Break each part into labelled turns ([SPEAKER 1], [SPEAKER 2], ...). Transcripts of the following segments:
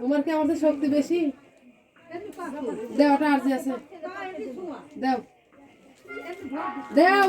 [SPEAKER 1] তোমার কি আমাদের শক্তি বেশি? দেও আরজি আছে। দেও। দেও।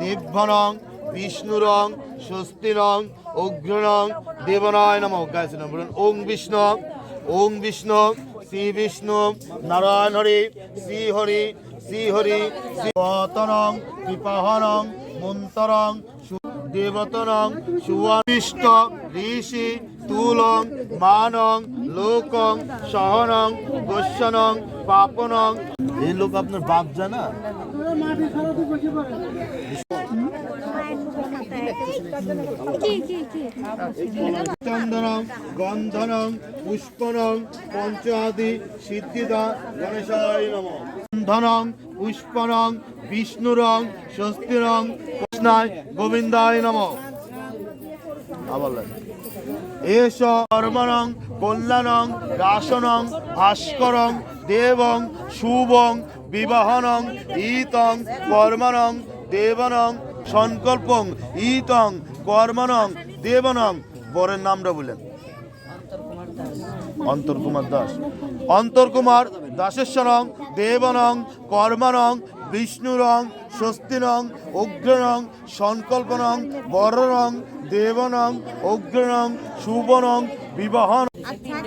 [SPEAKER 2] দেবঘনং বিষ্ণুরং স্বস্তিরং অগ্রণং দেবনায় নম। গায়ছে নম বলুন, ওং বিষ্ণু ওং বিষ্ণু, শ্রী বিষ্ণু, নারায়ণ হরি, শ্রী হরি শ্রী হরি শ্রীতনং কৃপাহরং মন্তরং দেবতনং সুবিষ্ট ঋষি তুলং মানং লোকং সহনং গোস্বনং পাপনং। এই লোক আপনার বাপ জানা? চন্দনং গন্ধনং পুষ্পনং পঞ্চাদি সিদ্ধিদা গণেশায় নম। ধনং পুষ্পনং বিষ্ণুরং স্বস্তিরং কৃষ্ণায় গোবিন্দায় নম। আবার এস কর্মণং কল্যাণং রাসনং ভাস্করং, দেবং, শুভং, বিবাহনং, ইতং কর্মণং দেবনং, সংকল্পং, ইতং কর্মণং দেবনং। বরের নামটা বললেন অন্তর কুমার দাস। অন্তর কুমার দাসেশ্বরং, দেবনং কর্মণং বিষ্ণুরং স্বস্তিনং উগ্রনং সংকল্পনং বররং দেবনং উগ্রনং শুভনং বিবাহন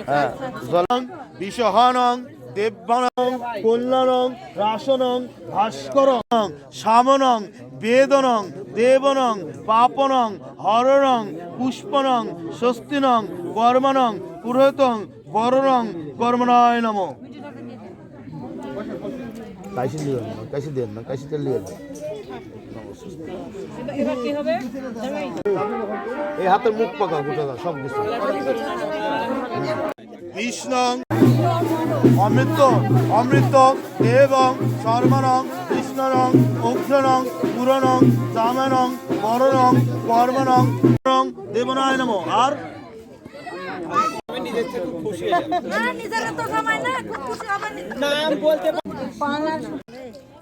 [SPEAKER 2] হ্যাঁ। জলং বিষহানং দেবনং কল্যাণং রাসনং ভাস্করং শামনং বেদনং দেবনং পাপনং হরণং পুষ্পনং স্বস্তিনং কর্মণং পুরোহিতং বরণং কর্মণায় নম। কাশি দিবেন না কাশি দেন না কাশি তেল দিয়ে এই হাতের মুখ পাকা গোটা সব কিছু। কৃষ্ণং অমৃত অমৃত এবং সর্বনং কৃষ্ণনং উগ্রনং পুরনং দামানং বরণং কর্মণং দেবনায় নম। আর?
[SPEAKER 3] না নিজেরা তো সময় না খুব খুশি নাম বলতে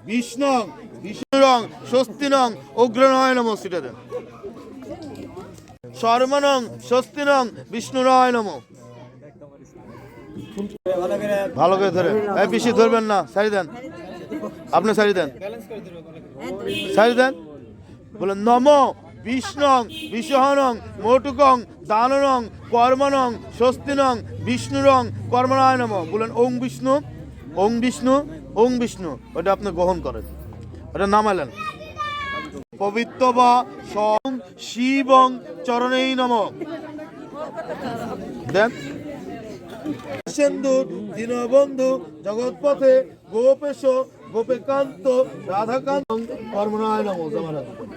[SPEAKER 2] বিষ্ণং বিষ্ণুরং স্বস্তিনং উগ্রনয় নম সেটা দেন। সর্বনং স্বস্তিনং বিষ্ণুরায় নম ভালো করে ধরে। এই বেশি ধরবেন না। সারি দেন। আপনি সারি দেন। সারি দেন। বলেন নম বিষ্ণং বিশ্বহনং মোটুকং দাননং কর্মণং স্বস্তিনং বিষ্ণুরং কর্মণায় নম বলেন ওং বিষ্ণু ওং বিষ্ণু। ওং বিষ্ণু ওটা আপনি গ্রহণ করেন। ওটা নামালেন পবিত্র বা সং শিবং চরণেই নম। দেন সিন্ধুর দীনবন্ধু জগৎপথে গোপেশ গোপীকান্ত রাধাকান্ত কর্মনায় নম জমানা এখন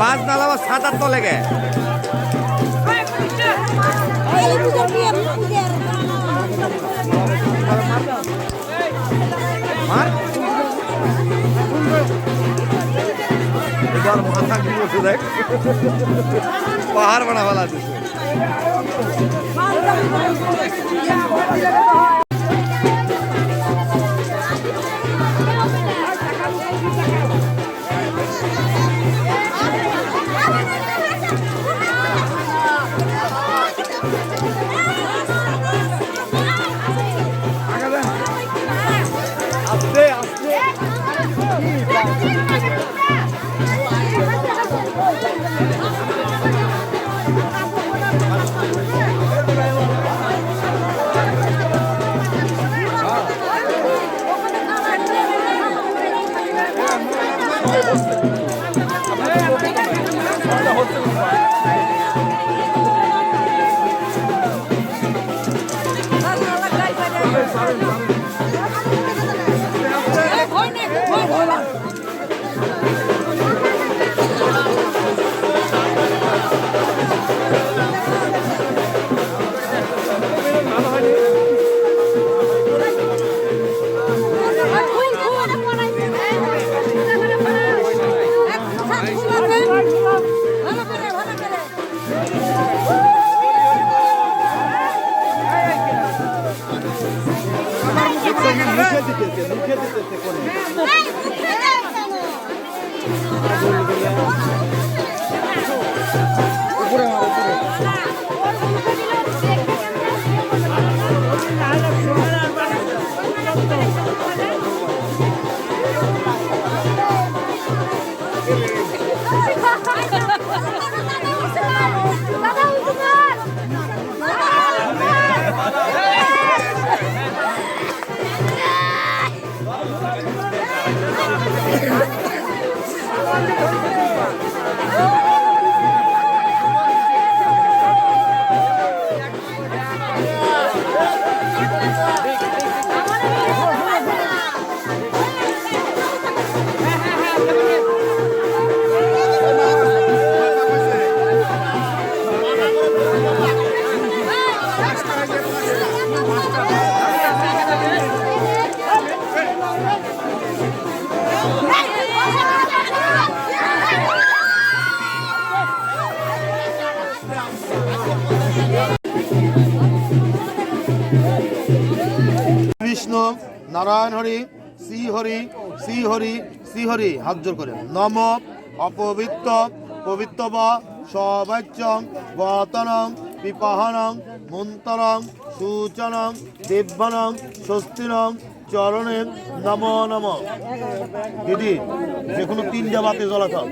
[SPEAKER 4] পাঁচ নালা বা সাত আট তলে গে এবার মাথা কি পাহাড় বানা দিছে
[SPEAKER 2] Thank you. বিষ্ণু, নারায়ণ হরি, শ্রী হরি শ্রী হরি শ্রী হরি। হাত জোর করে। নম অপবিত্র পবিত্র বা সবাচ্যং গতনং, পিপাহনং মন্তরং সূচনং, দিব্যনং, স্বস্তিনং চরণে নম নম। দিদি, যে কোনো তিনটা বাতি জ্বলাতাম।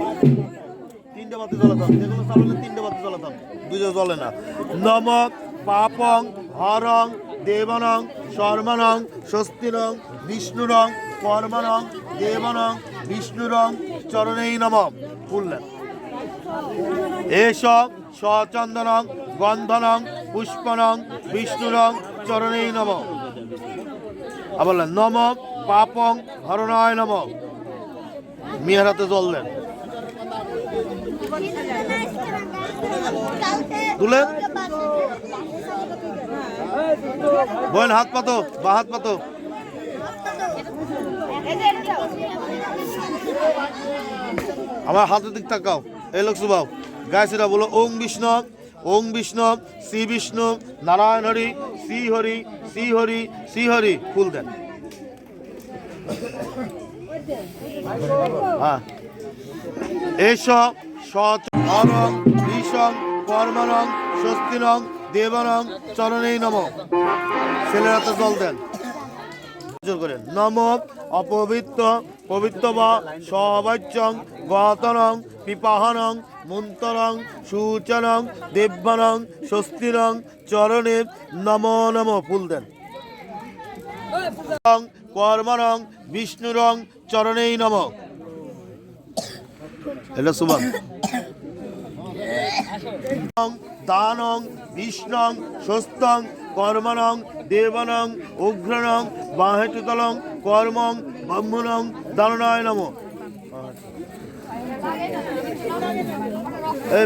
[SPEAKER 2] তিনটে বাতি জ্বলাতাম। যে কোনো চালনে তিনটে বাতি জ্বলাতাম। দুটো জ্বলে না। নম পাপং হরং দেবনং শর্মণং স্বস্তিরং বিষ্ণুরং কর্মণং দেবনং, বিষ্ণুরং, চরণেই নম বললেন এসব সচন্দনং গন্ধনং, পুষ্পনং, বিষ্ণুরং, চরণেই নম। বললেন, নম পাপং হরণায় নম। জল দেন। তুলে বোন হাত পাতো, বা হাত পাতো। আমার হাতের দিক তাকাও। এই লোক সুবাও। গায়সিরা বলো, ওং বিষ্ণু ওং বিষ্ণু, শ্রী বিষ্ণু, নারায়ণ হরি, শ্রী হরি শ্রী হরি শ্রী হরি। ফুল দেন। হ্যাঁ। এসব সচ অরং ভীষণ কর্মণং স্বস্তিনং দেবনং চরণেই নম। ছেলেরা তো জল দেন। জোর নম অপবিত্র, পবিত্র বা সবাচ্যং গতনং পিপাহনং, মন্তরং, সূচনং, দেব্যনং, স্বস্তিরং, চরণে নম নম ফুল দেন। কর্মরং বিষ্ণুরং, চরণেই নম। এটা সুবান দানং বিষ্ণং স্বস্তং কর্মণং, দেবনং উগ্রণং বাহেতুতলং, কর্মং, ব্রহ্মণং, দাননায় নম।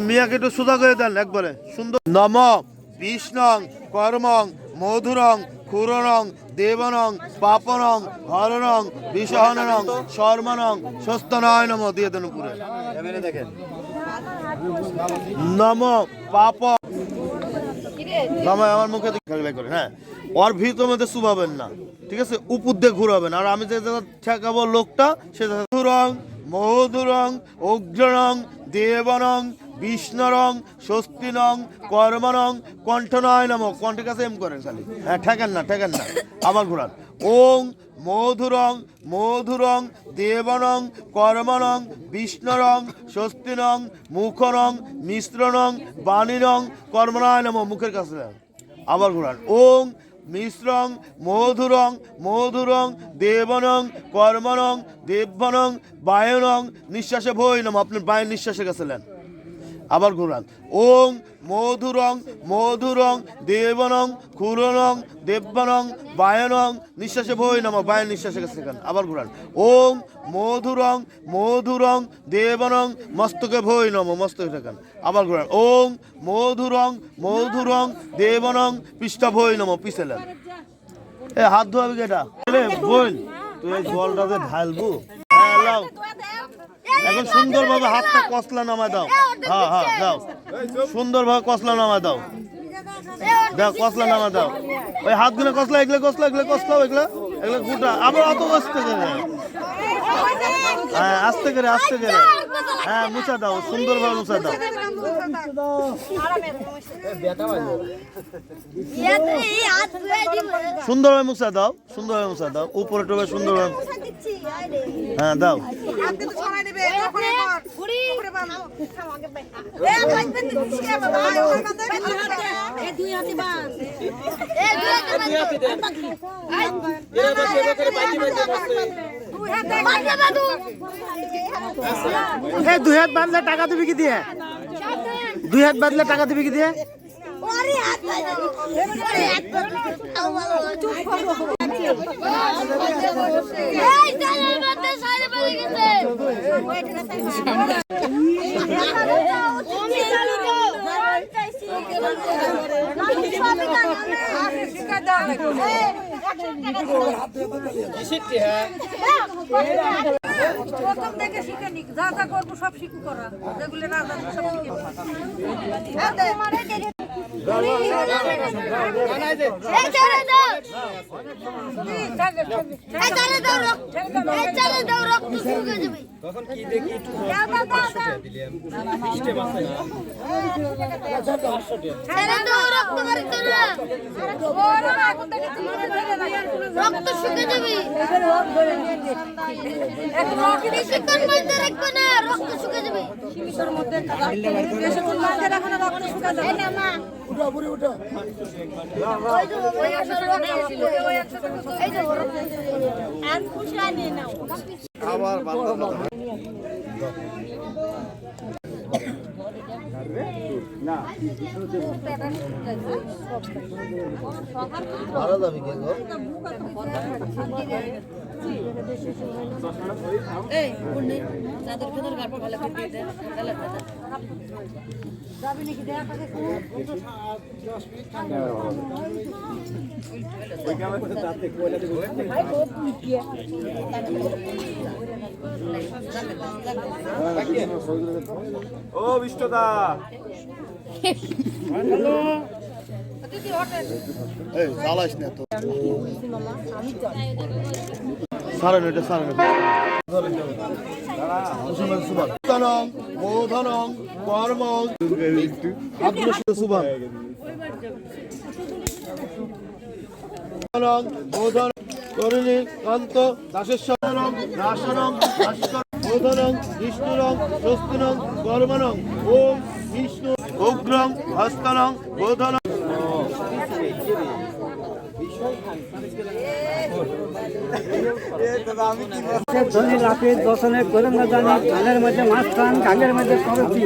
[SPEAKER 2] মিয়াকে একটু সুধা করে দেন একবারে। সুন্দর। নম, বিষ্ণং, কর্মং, মধুরং, ক্ষুরণং, দেবনং, পাপনং, হরণং বিষহনং শর্মণং স্বস্তনায় নম দিয়ে দেন উপরে। নম পাপ। জামাই, আমার মুখে দিকে করে হ্যাঁ। ওর ভিতর মধ্যে শুভাবেন না, ঠিক আছে? উপর দিয়ে ঘুরাবেন। আর আমি যে ঠেকাবো লোকটা, সে মধুরং মধুরং অগ্রণং দেবনং, বিষ্ণুরং, স্বস্তিনং কর্মণং কণ্ঠনয় নম কণ্ঠের কাছে এম করেন খালি। হ্যাঁ ঠেকেন না ঠেকেন না। আবার ঘুরান। ওং মধুরং মধুরং, দেবনং কর্মণং বিষ্ণুরং স্বস্তিনং মুখরং মিশ্রণং বাণীরং কর্মণায় নম, মুখের কাছে। আবার ঘুরান ওং মিশ্রং, মধুরং মধুরং, দেবনং কর্মণং দেবনং, বায়নং, নিঃশ্বাসে ভই নম, আপনি বায়ুর নিঃশ্বাসে কাছে নেন আবার ঘুরান। ওং মধুরং মধুরং দেবনং ক্ষুরণং দেব্যনং বায়নং নিঃশ্বাসে ভই নম বায়ন নিঃশ্বাসে কাছে খান আবার ঘুরান। ওং মধুরং মধুরং দেবনং মস্তকে ভই নম মস্তকে খান আবার ঘুরান। ওং মধুরং মধুরং দেবনং পৃষ্ঠা ভই নম পিছেলেন এ হাত ধোয়াবি কেটা বোন তুই জলটাতে ঢালবু? হ্যাঁ এখন সুন্দরভাবে হাতটা কসলা নামায় দাও। হ্যাঁ হ্যাঁ দাও। সুন্দরভাবে কসলা নামায় দাও। দাও কসলা নামা দাও। ওই হাতগুলো কসলা এগুলো কসলা এগুলো কসলাও এগুলো এগুলো গুটা। আবার অত কষ্ট হ্যাঁ আস্তে করে আস্তে করে। হ্যাঁ মুছা দাও, সুন্দরভাবে মুছা দাও। সুন্দরভাবে মুছা দাও, সুন্দরভাবে মুছা দাও। উপরে টোবে সুন্দরভাবে হ্যাঁ দাও।
[SPEAKER 3] দুই বান এ দুই হাতে বান এ বাকি করে বাইতে বাইতে দুই হাতে বাদু
[SPEAKER 5] এই দুই হাত বাঁধলে টাকা দিবি কি দিয়ে দুই হাত বাঁধলে টাকা দিবি কি দিয়ে
[SPEAKER 3] ওরে হাত বাইতে ওরে হাত চুপ করো এই প্রথম থেকে শিখে নিক, যা যা করব সব শিখু করা। যেগুলো না জানি সব শিখে তখন কি দেখি রক্ত শুকিয়ে যাবে বেশিক্ষণ বাঁধতে রাখবে না রক্ত শুকিয়ে যাবে না রক্ত শুকিয়ে যাবে। এই যে আর খুশি
[SPEAKER 2] ভালো দাবি কে গো?
[SPEAKER 4] ও বিষ্টদা।
[SPEAKER 2] এই চালাইস না তো। সারেন এটা, সারেন সুবান কর্ম সুবান বোধন করিণী বিষ্ণুরং স্বস্তিনং কর্মণং ওম, বিষ্ণু উগ্রং হস্তনং বোধনং
[SPEAKER 5] ধনী ধানের মধ্যে মাছ খান গাঙ্গের মধ্যে করছি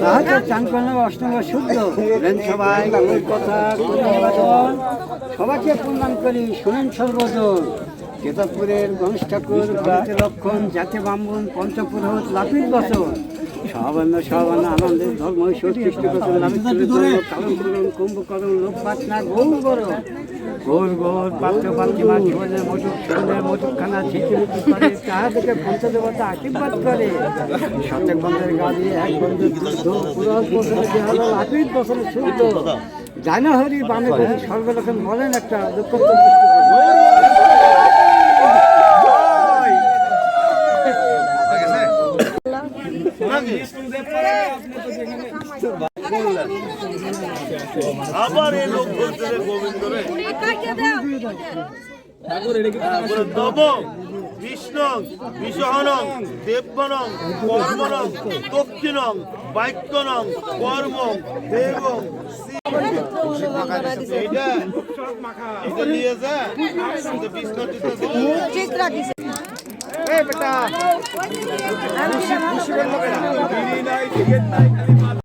[SPEAKER 5] তাহাতে করলে অষ্টম শুদ্ধ বলেন সবাই কথা সবাইকে প্রণাম করি শুনেন সর্বজন কেতাবপুরের গণেশ ঠাকুর গণিত লক্ষণ জাতি ব্রাহ্মণ পঞ্চপুরোহিত লাপিত বছর সবান্ন সবান্ন আনন্দের ধর্ম সৃষ্টি কুম্ভকরণ লোকপাত না গৌর করুন গোল গোল পাত্র পাত্রী মাছ জীবনের মধুক জীবনের মধুখানা ছিটিমিটি করে তাহাদেরকে পঞ্চদেবতা আশীর্বাদ করে। সত্যক বন্ধের গাড়ি এক বন্ধু দুধ পুরো বছরে যে হলো লাপিত বছরে শুদ্ধ জানহরি বামে বসে সর্বরকম বলেন একটা দুঃখ
[SPEAKER 2] নাকি আবার এই লোক বলছে রে গোবিন্দ রে নব কৃষ্ণ বিষহনং দেবনং কর্মণং দক্ষিণং বাক্যনং কর্ম দেবং এইটা এটা নিয়ে যা বিষ্ণু
[SPEAKER 3] ঠিক রাখিস
[SPEAKER 5] এই বেটা
[SPEAKER 4] নাই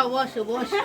[SPEAKER 1] যাও বসো বসো